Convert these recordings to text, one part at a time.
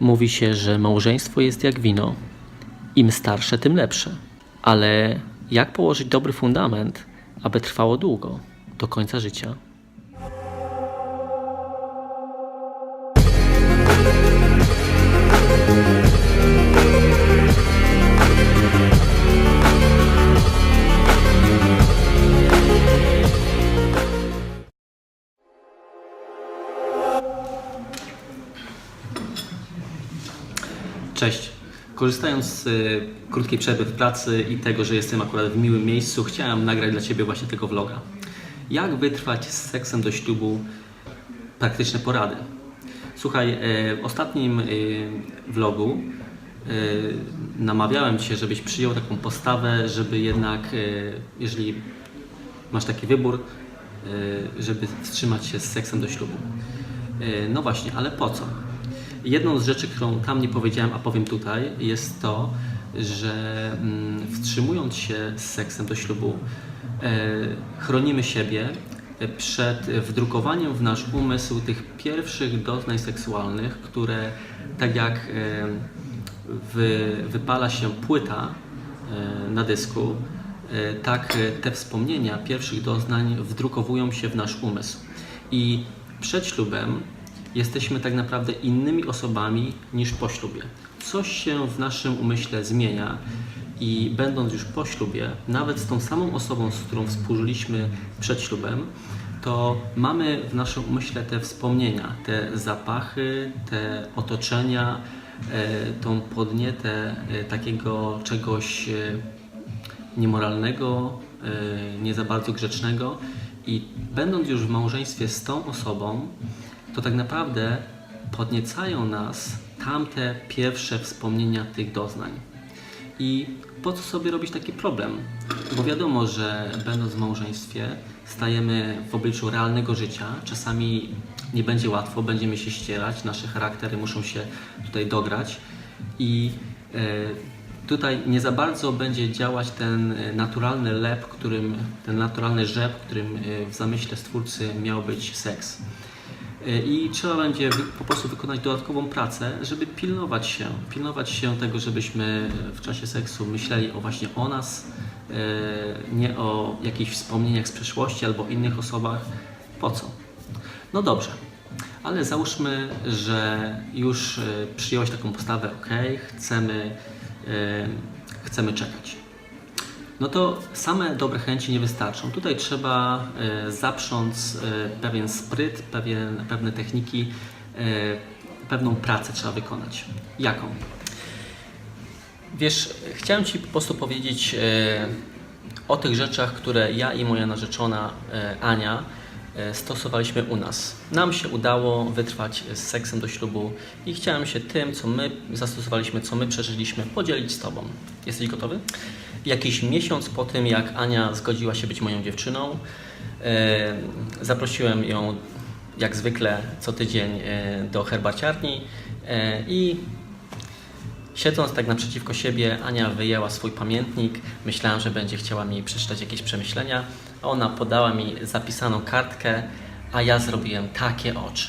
Mówi się, że małżeństwo jest jak wino. Im starsze, tym lepsze. Ale jak położyć dobry fundament, aby trwało długo, do końca życia? Cześć. Korzystając z y, krótkiej przerwy w pracy i tego, że jestem akurat w miłym miejscu, chciałem nagrać dla Ciebie właśnie tego vloga. Jak wytrwać z seksem do ślubu? Praktyczne porady. Słuchaj, y, w ostatnim y, vlogu y, namawiałem Cię, żebyś przyjął taką postawę, żeby jednak, y, jeżeli masz taki wybór, y, żeby wstrzymać się z seksem do ślubu. Y, No właśnie, ale po co? Jedną z rzeczy, którą tam nie powiedziałem, a powiem tutaj, jest to, że mm, wstrzymując się z seksem do ślubu, e, chronimy siebie przed wdrukowaniem w nasz umysł tych pierwszych doznań seksualnych, które tak jak e, wy, wypala się płyta e, na dysku, tak te wspomnienia pierwszych doznań wdrukowują się w nasz umysł. I przed ślubem jesteśmy tak naprawdę innymi osobami niż po ślubie. Coś się w naszym umyśle zmienia i będąc już po ślubie, nawet z tą samą osobą, z którą współżyliśmy przed ślubem, to mamy w naszym umyśle te wspomnienia, te zapachy, te otoczenia, e, tą podnietę e, takiego czegoś e, niemoralnego, nie za bardzo grzecznego i będąc już w małżeństwie z tą osobą, to tak naprawdę podniecają nas tamte pierwsze wspomnienia tych doznań. I po co sobie robić taki problem? Bo wiadomo, że będąc w małżeństwie stajemy w obliczu realnego życia. Czasami nie będzie łatwo, będziemy się ścierać, nasze charaktery muszą się tutaj dograć i e, tutaj nie za bardzo będzie działać ten naturalny lep, którym, ten naturalny rzep, którym e, w zamyśle Stwórcy miał być seks. E, I trzeba będzie po prostu wykonać dodatkową pracę, żeby pilnować się, pilnować się tego, żebyśmy w czasie seksu myśleli o właśnie o nas, e, nie o jakichś wspomnieniach z przeszłości albo innych osobach. Po co? No dobrze, ale załóżmy, że już przyjąłeś taką postawę, ok, chcemy, chcemy czekać. No to same dobre chęci nie wystarczą. Tutaj trzeba e, zaprząc e, pewien spryt, pewien, pewne techniki, e, pewną pracę trzeba wykonać. Jaką? Wiesz, chciałem Ci po prostu powiedzieć o tych rzeczach, które ja i moja narzeczona Ania stosowaliśmy u nas. Nam się udało wytrwać z seksem do ślubu i chciałem się tym, co my zastosowaliśmy, co my przeżyliśmy, podzielić z Tobą. Jesteś gotowy? Jakiś miesiąc po tym, jak Ania zgodziła się być moją dziewczyną, e, zaprosiłem ją jak zwykle co tydzień e, do herbaciarni e, i Siedząc tak naprzeciwko siebie, Ania wyjęła swój pamiętnik. Myślałem, że będzie chciała mi przeczytać jakieś przemyślenia. Ona podała mi zapisaną kartkę, a ja zrobiłem takie oczy.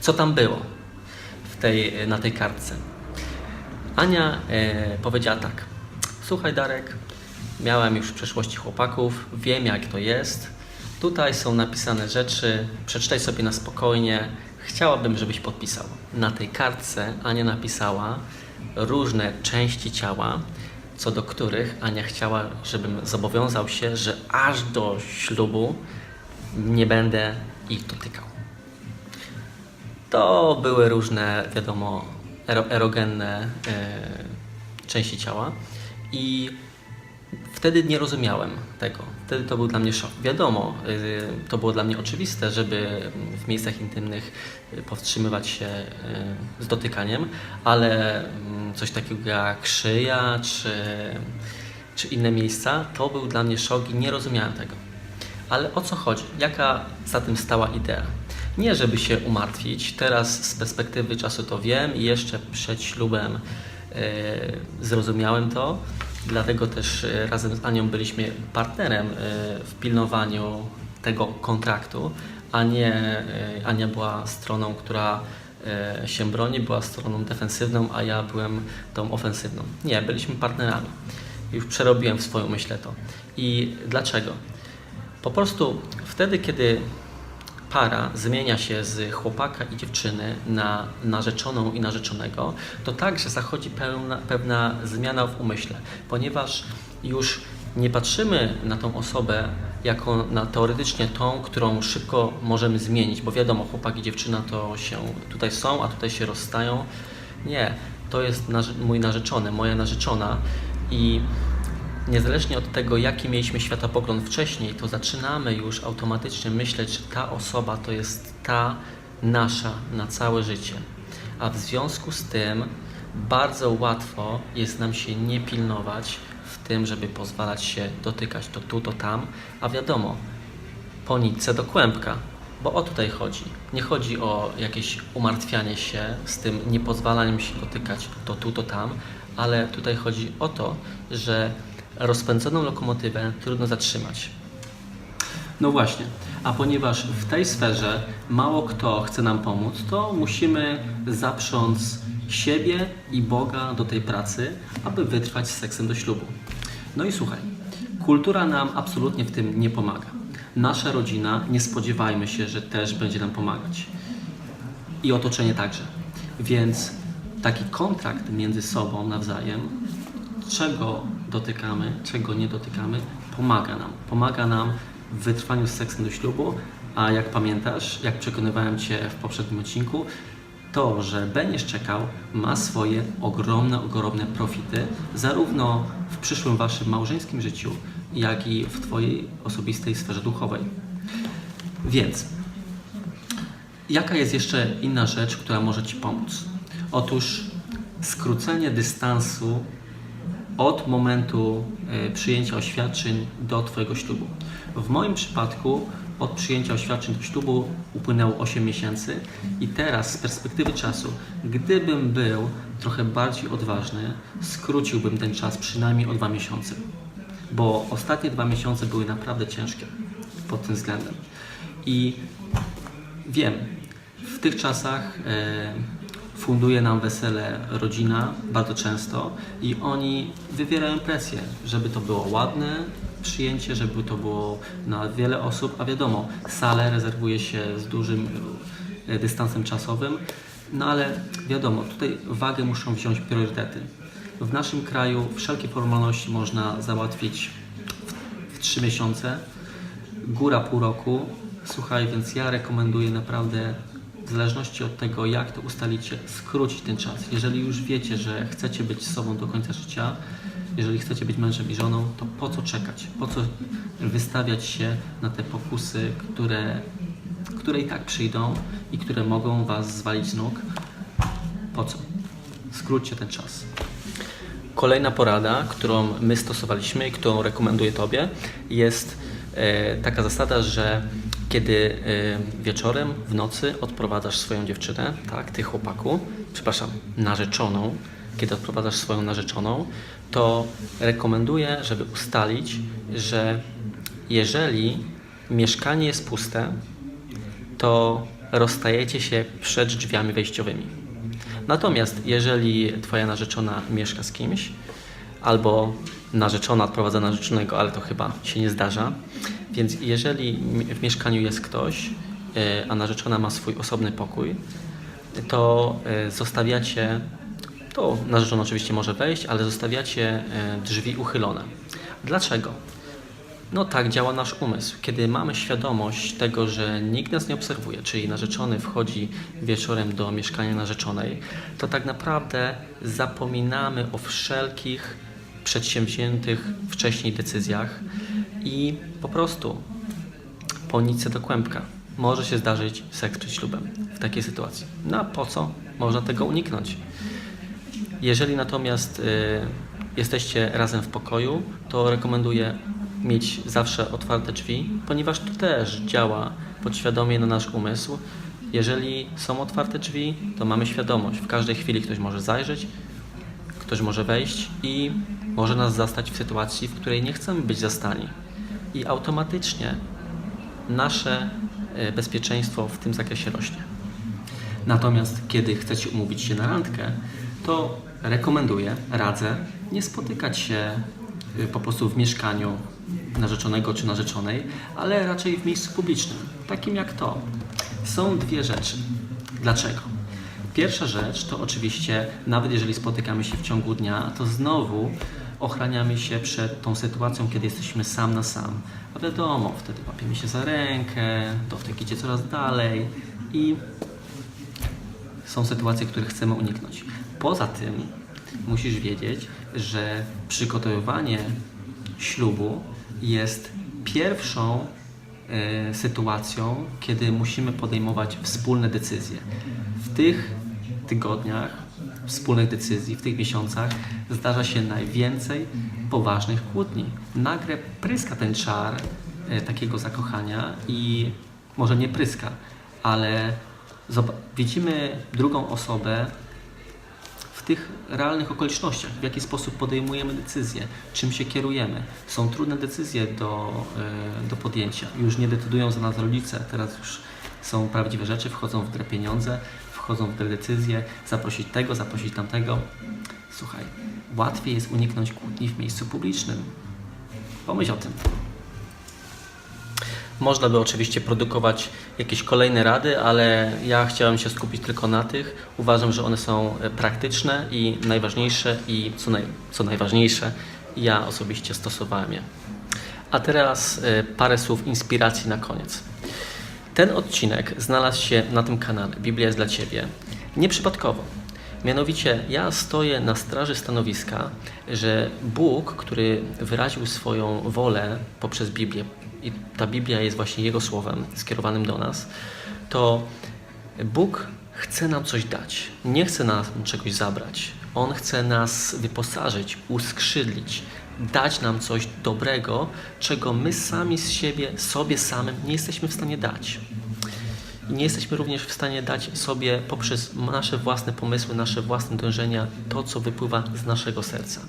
Co tam było w tej, na tej kartce? Ania e, powiedziała tak. Słuchaj, Darek, miałem już w przeszłości chłopaków, wiem jak to jest. Tutaj są napisane rzeczy, przeczytaj sobie na spokojnie. Chciałabym, żebyś podpisał. Na tej kartce Ania napisała różne części ciała, co do których Ania chciała, żebym zobowiązał się, że aż do ślubu nie będę ich dotykał. To były różne, wiadomo, erogenne e, części ciała i wtedy nie rozumiałem tego. Wtedy to był dla mnie szok. Wiadomo, y, to było dla mnie oczywiste, żeby w miejscach intymnych y, powstrzymywać się z dotykaniem, ale mm, coś takiego jak szyja czy, czy inne miejsca, to był dla mnie szok i nie rozumiałem tego. Ale o co chodzi? Jaka za tym stała idea? Nie, żeby się umartwić. Teraz z perspektywy czasu to wiem i jeszcze przed ślubem e, zrozumiałem to. Dlatego też e, razem z Anią byliśmy partnerem e, w pilnowaniu tego kontraktu, Ania, e, Ania była stroną, która się broni, była stroną defensywną, a ja byłem tą ofensywną. Nie, byliśmy partnerami. Już przerobiłem w swoją myślę to. I dlaczego? Po prostu wtedy, kiedy para zmienia się z chłopaka i dziewczyny na narzeczoną i narzeczonego, to także zachodzi pełna, pewna zmiana w umyśle, ponieważ już nie patrzymy na tą osobę jako na teoretycznie tą, którą szybko możemy zmienić, bo wiadomo, chłopak i dziewczyna to się tutaj są, a tutaj się rozstają. Nie, to jest mój narzeczony, moja narzeczona i niezależnie od tego, jaki mieliśmy światopogląd wcześniej, to zaczynamy już automatycznie myśleć, że ta osoba to jest ta nasza na całe życie. A w związku z tym bardzo łatwo jest nam się nie pilnować w tym, żeby pozwalać się dotykać to tu, to tam, a wiadomo, po nitce do kłębka, bo o tutaj chodzi. Nie chodzi o jakieś umartwianie się z tym niepozwalaniem się dotykać to tu, to tam, ale tutaj chodzi o to, że rozpędzoną lokomotywę trudno zatrzymać. No właśnie, a ponieważ w tej sferze mało kto chce nam pomóc, to musimy zaprząc siebie i Boga do tej pracy, aby wytrwać z seksem do ślubu. No i słuchaj, kultura nam absolutnie w tym nie pomaga. Nasza rodzina, nie spodziewajmy się, że też będzie nam pomagać. I otoczenie także. Więc taki kontrakt między sobą nawzajem, czego dotykamy, czego nie dotykamy, pomaga nam. Pomaga nam w wytrwaniu z seksem do ślubu, a jak pamiętasz, jak przekonywałem Cię w poprzednim odcinku, to, że będziesz czekał, ma swoje ogromne, ogromne profity, zarówno w przyszłym Waszym małżeńskim życiu, jak i w Twojej osobistej sferze duchowej. Więc, jaka jest jeszcze inna rzecz, która może Ci pomóc? Otóż skrócenie dystansu od momentu e, przyjęcia oświadczeń do Twojego ślubu. W moim przypadku od przyjęcia oświadczeń do ślubu upłynęło 8 miesięcy i teraz z perspektywy czasu, gdybym był trochę bardziej odważny, skróciłbym ten czas przynajmniej o 2 miesiące. Bo ostatnie dwa miesiące były naprawdę ciężkie pod tym względem. I wiem, w tych czasach e, funduje nam wesele rodzina bardzo często i oni wywierają presję, żeby to było ładne przyjęcie, żeby to było na wiele osób, a wiadomo, salę rezerwuje się z dużym e, dystansem czasowym, no ale wiadomo, tutaj wagę muszą wziąć priorytety. W naszym kraju wszelkie formalności można załatwić w 3 miesiące, góra pół roku. Słuchaj, więc ja rekomenduję naprawdę, w zależności od tego, jak to ustalicie, skrócić ten czas. Jeżeli już wiecie, że chcecie być sobą do końca życia, jeżeli chcecie być mężem i żoną, to po co czekać? Po co wystawiać się na te pokusy, które, które i tak przyjdą i które mogą Was zwalić z nóg? Po co? Skróćcie ten czas. Kolejna porada, którą my stosowaliśmy i którą rekomenduję Tobie, jest e, taka zasada, że kiedy e, wieczorem, w nocy odprowadzasz swoją dziewczynę, tak, Ty chłopaku, przepraszam, narzeczoną, kiedy odprowadzasz swoją narzeczoną, to rekomenduję, żeby ustalić, że jeżeli mieszkanie jest puste, to rozstajecie się przed drzwiami wejściowymi. Natomiast jeżeli Twoja narzeczona mieszka z kimś, albo narzeczona odprowadza narzeczonego, ale to chyba się nie zdarza, więc jeżeli w mieszkaniu jest ktoś, e, a narzeczona ma swój osobny pokój, to e, zostawiacie, to narzeczona oczywiście może wejść, ale zostawiacie e, drzwi uchylone. Dlaczego? No tak działa nasz umysł. Kiedy mamy świadomość tego, że nikt nas nie obserwuje, czyli narzeczony wchodzi wieczorem do mieszkania narzeczonej, to tak naprawdę zapominamy o wszelkich przedsięwziętych wcześniej decyzjach i po prostu po nitce do kłębka może się zdarzyć seks przed ślubem w takiej sytuacji. No a po co? Można tego uniknąć. Jeżeli natomiast y, jesteście razem w pokoju, to rekomenduję mieć zawsze otwarte drzwi, ponieważ to też działa podświadomie na nasz umysł. Jeżeli są otwarte drzwi, to mamy świadomość. W każdej chwili ktoś może zajrzeć, ktoś może wejść i może nas zastać w sytuacji, w której nie chcemy być zastani. I automatycznie nasze e, bezpieczeństwo w tym zakresie rośnie. Natomiast kiedy chcecie umówić się na randkę, to rekomenduję, radzę nie spotykać się y, po prostu w mieszkaniu narzeczonego czy narzeczonej, ale raczej w miejscu publicznym, takim jak to. Są dwie rzeczy. Dlaczego? Pierwsza rzecz to oczywiście, nawet jeżeli spotykamy się w ciągu dnia, to znowu ochraniamy się przed tą sytuacją, kiedy jesteśmy sam na sam. A wiadomo, wtedy łapiemy się za rękę, dotyk idzie coraz dalej i są sytuacje, których chcemy uniknąć. Poza tym musisz wiedzieć, że przygotowywanie ślubu jest pierwszą e, sytuacją, kiedy musimy podejmować wspólne decyzje. W tych tygodniach wspólnych decyzji, w tych miesiącach zdarza się najwięcej poważnych kłótni. Nagle pryska ten czar e, takiego zakochania i może nie pryska, ale widzimy drugą osobę w tych realnych okolicznościach, w jaki sposób podejmujemy decyzje, czym się kierujemy. Są trudne decyzje do, e, do podjęcia. Już nie decydują za nas rodzice, teraz już są prawdziwe rzeczy, wchodzą w grę pieniądze, wchodzą w te decyzje, zaprosić tego, zaprosić tamtego. Słuchaj, łatwiej jest uniknąć kłótni w miejscu publicznym. Pomyśl o tym. Można by oczywiście produkować jakieś kolejne rady, ale ja chciałem się skupić tylko na tych. Uważam, że one są e, praktyczne i najważniejsze i co, naj, co najważniejsze, ja osobiście stosowałem je. A teraz e, parę słów inspiracji na koniec. Ten odcinek znalazł się na tym kanale Biblia jest dla Ciebie nieprzypadkowo. Mianowicie ja stoję na straży stanowiska, że Bóg, który wyraził swoją wolę poprzez Biblię, i ta Biblia jest właśnie Jego słowem skierowanym do nas, to Bóg chce nam coś dać. Nie chce nam czegoś zabrać. On chce nas wyposażyć, uskrzydlić, dać nam coś dobrego, czego my sami z siebie, sobie samym nie jesteśmy w stanie dać. Nie jesteśmy również w stanie dać sobie poprzez nasze własne pomysły, nasze własne dążenia to, co wypływa z naszego serca.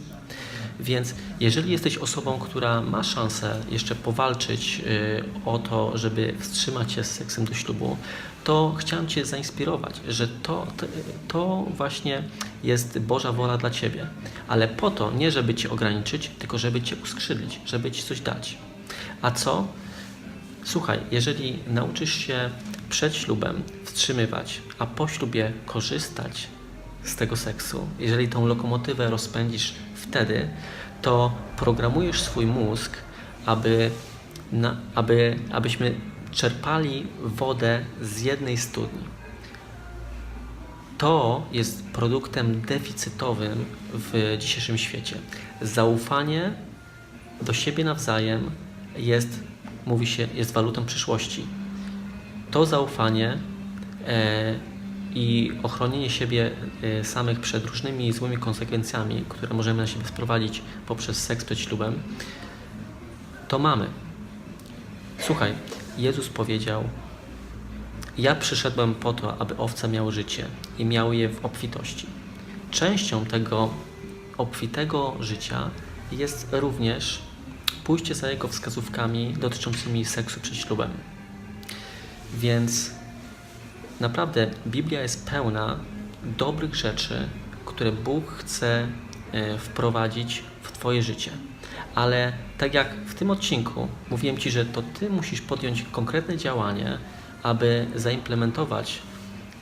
Więc jeżeli jesteś osobą, która ma szansę jeszcze powalczyć y, o to, żeby wstrzymać się z seksem do ślubu, to chciałem Cię zainspirować, że to, to, właśnie jest Boża wola dla Ciebie. Ale po to, nie żeby Cię ograniczyć, tylko żeby Cię uskrzydlić, żeby Ci coś dać. A co? Słuchaj, jeżeli nauczysz się przed ślubem wstrzymywać, a po ślubie korzystać z tego seksu, jeżeli tą lokomotywę rozpędzisz wtedy, to programujesz swój mózg, aby, na, aby, abyśmy czerpali wodę z jednej studni. To jest produktem deficytowym w dzisiejszym świecie. Zaufanie do siebie nawzajem jest, mówi się, jest walutą przyszłości. To zaufanie e, i ochronienie siebie e, samych przed różnymi złymi konsekwencjami, które możemy na siebie sprowadzić poprzez seks przed ślubem, to mamy. Słuchaj, Jezus powiedział: Ja przyszedłem po to, aby owce miały życie i miały je w obfitości. Częścią tego obfitego życia jest również pójście za Jego wskazówkami dotyczącymi seksu przed ślubem. Więc naprawdę Biblia jest pełna dobrych rzeczy, które Bóg chce e, wprowadzić w Twoje życie. Ale tak jak w tym odcinku mówiłem Ci, że to Ty musisz podjąć konkretne działanie, aby zaimplementować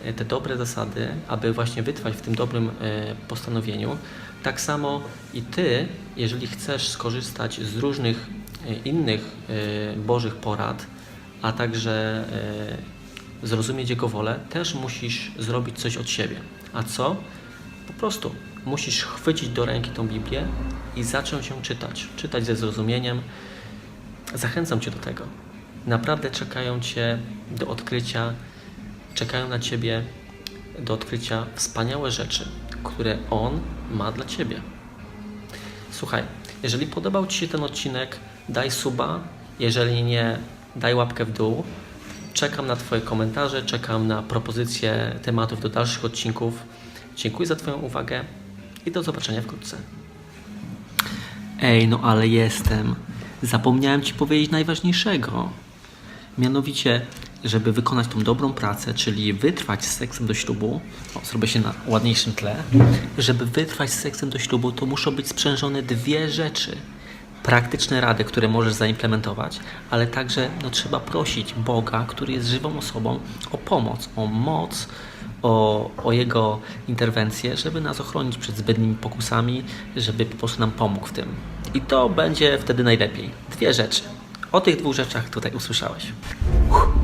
e, te dobre zasady, aby właśnie wytrwać w tym dobrym e, postanowieniu, tak samo i Ty, jeżeli chcesz skorzystać z różnych innych Bożych porad, a także zrozumieć Jego wolę, też musisz zrobić coś od siebie. A co? Po prostu musisz chwycić do ręki tą Biblię i zacząć ją czytać. Czytać ze zrozumieniem. Zachęcam Cię do tego. Naprawdę czekają Cię do odkrycia, czekają na Ciebie do odkrycia wspaniałe rzeczy, które On ma dla Ciebie. Słuchaj, jeżeli podobał Ci się ten odcinek, daj suba. Jeżeli nie, daj łapkę w dół. Czekam na Twoje komentarze, czekam na propozycje tematów do dalszych odcinków. Dziękuję za Twoją uwagę i do zobaczenia wkrótce. Ej, no ale jestem. Zapomniałem Ci powiedzieć najważniejszego. Mianowicie, żeby wykonać tą dobrą pracę, czyli wytrwać z seksem do ślubu, o, zrobię się na ładniejszym tle, żeby wytrwać z seksem do ślubu, to muszą być sprzężone dwie rzeczy. Praktyczne rady, które możesz zaimplementować, ale także no, trzeba prosić Boga, który jest żywą osobą, o pomoc, o moc, o, o Jego interwencję, żeby nas ochronić przed zbędnymi pokusami, żeby po prostu nam pomógł w tym. I to będzie wtedy najlepiej. Dwie rzeczy. O tych dwóch rzeczach tutaj usłyszałeś. Uff.